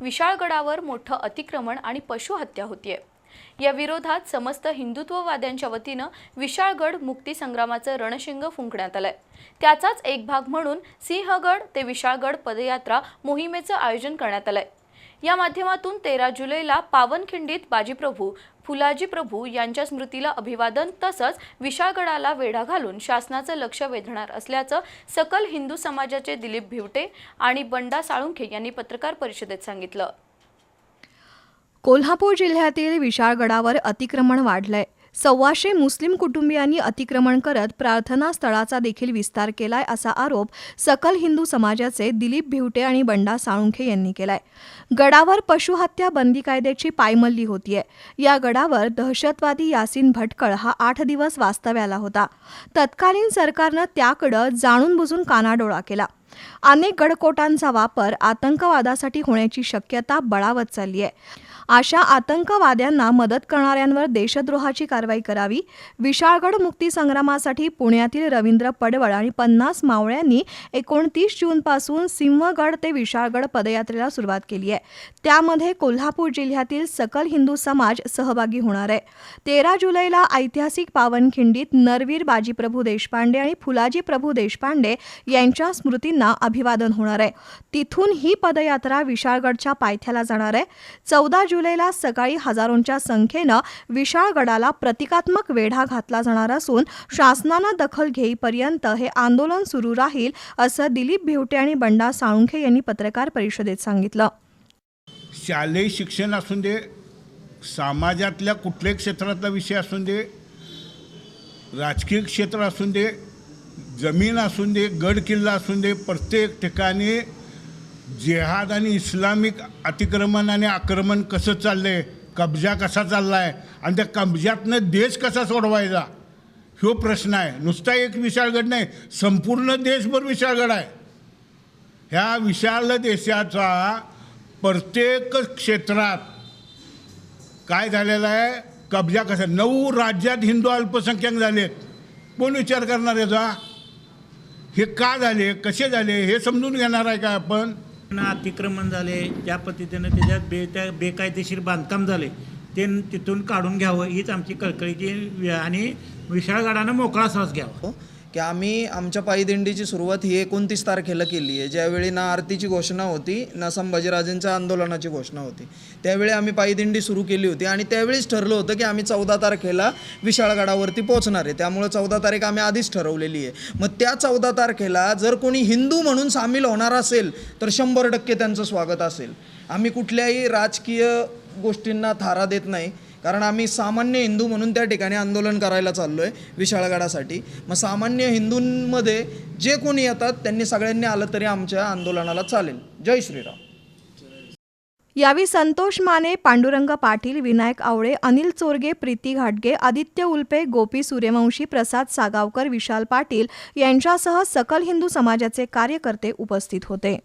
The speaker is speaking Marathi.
विशाळगडावर मोठं अतिक्रमण आणि पशुहत्या होतीये. या विरोधात समस्त हिंदुत्ववाद्यांच्या वतीनं विशाळगड मुक्ती संग्रामाचं रणशिंग फुंकण्यात आलंय. त्याचाच एक भाग म्हणून सिंहगड ते विशाळगड पदयात्रा मोहिमेचं आयोजन करण्यात आलंय. या माध्यमातून तेरा जुलैला पावनखिंडीत बाजीप्रभू फुलाजी प्रभू यांच्या स्मृतीला अभिवादन तसंच विशाळगडाला वेढा घालून शासनाचं लक्ष वेधणार असल्याचं सकल हिंदू समाजाचे दिलीप भिवटे आणि बंडा साळुंखे यांनी पत्रकार परिषदेत सांगितलं. कोल्हापूर जिल्ह्यातील विशाळगडावर अतिक्रमण वाढलंय. सव्वाशे मुस्लिम कुटुंबियांनी अतिक्रमण करत प्रार्थना स्थळाचा देखील विस्तार केलाय असा आरोप सकल हिंदू समाजाचे दिलीप भिवटे आणि बंडा साळुंखे यांनी केलाय. गडावर पशुहत्या बंदी कायद्याची पायमल्ली होतीये. या गडावर दहशतवादी यासीन भटकळ हा आठ दिवस वास्तव्याला होता. तत्कालीन सरकारनं त्याकडं जाणून बुजून कानाडोळा केला. अनेक गडकोटांचा वापर आतंकवादासाठी होण्याची शक्यता बळावत चालली आहे. अशा आतंकवाद्यांना मदत करणाऱ्यांवर देशद्रोहाची कारवाई करावी विशाळगड मुक्ती संग्रामासाठी पुण्यातील रवींद्र पडवळ आणि पन्नास मावळ्यांनी एकोणतीस जूनपासून सिंहगड ते विशाळगड पदयात्रेला सुरुवात केली आहे. त्यामध्ये कोल्हापूर जिल्ह्यातील सकल हिंदू समाज सहभागी होणार आहे. तेरा जुलैला ऐतिहासिक पावनखिंडीत नरवीर बाजीप्रभू देशपांडे आणि फुलाजी प्रभू देशपांडे यांच्या स्मृतींना अभिवादन होणार आहे. तिथून ही पदयात्रा विशाळगडच्या पायथ्याला जाणार आहे. चौदा जुलैला सकाळी हजारोंच्या संख्येनं विशाळगडाला प्रतिकात्मक वेढा घातला जाणार असून शासनानं दखल घेईपर्यंत हे आंदोलन सुरू राहील असं दिलीप भिवटे आणि बंडा साळुंखे यांनी पत्रकार परिषदेत सांगितलं. शालेय शिक्षण असून दे समाजातल्या कुठल्याही क्षेत्रातला विषय असून दे राजकीय क्षेत्र असून दे जमीन असून दे गड किल्ला असून दे प्रत्येक ठिकाणी जेहाद आणि इस्लामिक अतिक्रमण आणि आक्रमण कसं चाललंय कब्जा कसा चालला आहे आणि त्या कब्जातनं देश कसा सोडवायचा ह्यो प्रश्न आहे. नुसता एक विशाळगड नाही संपूर्ण देशभर विशाळगड आहे. ह्या विशाल देशाचा प्रत्येक क्षेत्रात काय झालेलं आहे? कब्जा कसा? नऊ राज्यात हिंदू अल्पसंख्याक झालेत. कोण विचार करणार याचा? हे का झाले? कसे झाले? हे समजून घेणार आहे का आपण? ना अतिक्रमण झाले ज्या पद्धतीनं त्याच्यात बे त्या बेकायदेशीर बांधकाम झाले ते तिथून काढून घ्यावं हीच आमची कळकळीची आणि विशाळगडानं मोकळा श्वास घ्यावा. की आम्ही आमच्या पायदिंडीची सुरुवात ही एकोणतीस तारखेला केली आहे. ज्यावेळी ना आरतीची घोषणा होती ना संभाजीराजेंच्या आंदोलनाची घोषणा होती. त्यावेळी आम्ही पायदिंडी सुरू केली होती आणि त्यावेळीच ठरलं होतं की आम्ही चौदा तारखेला विशाळगडावरती पोहोचणार आहे. त्यामुळं चौदा तारीख आम्ही आधीच ठरवलेली आहे. मग त्या चौदा तारखेला जर कोणी हिंदू म्हणून सामील होणार असेल तर शंभर टक्के त्यांचं स्वागत असेल. आम्ही कुठल्याही राजकीय गोष्टींना थारा देत नाही. कारण आम्ही सामान्य हिंदू म्हणून त्या ठिकाणी आंदोलन करायला चाललो आहे विशाळगडासाठी. मग सामान्य हिंदूंमध्ये जे कोणी येतात त्यांनी सगळ्यांनी आलं तरी आमच्या आंदोलनाला चालेल. जय श्रीराम. यावेळी संतोष माने पांडुरंग पाटील विनायक आवळे अनिल चोरगे प्रीती घाटगे आदित्य उल्पे गोपी सूर्यवंशी प्रसाद सागावकर विशाल पाटील यांच्यासह सकल हिंदू समाजाचे कार्यकर्ते उपस्थित होते.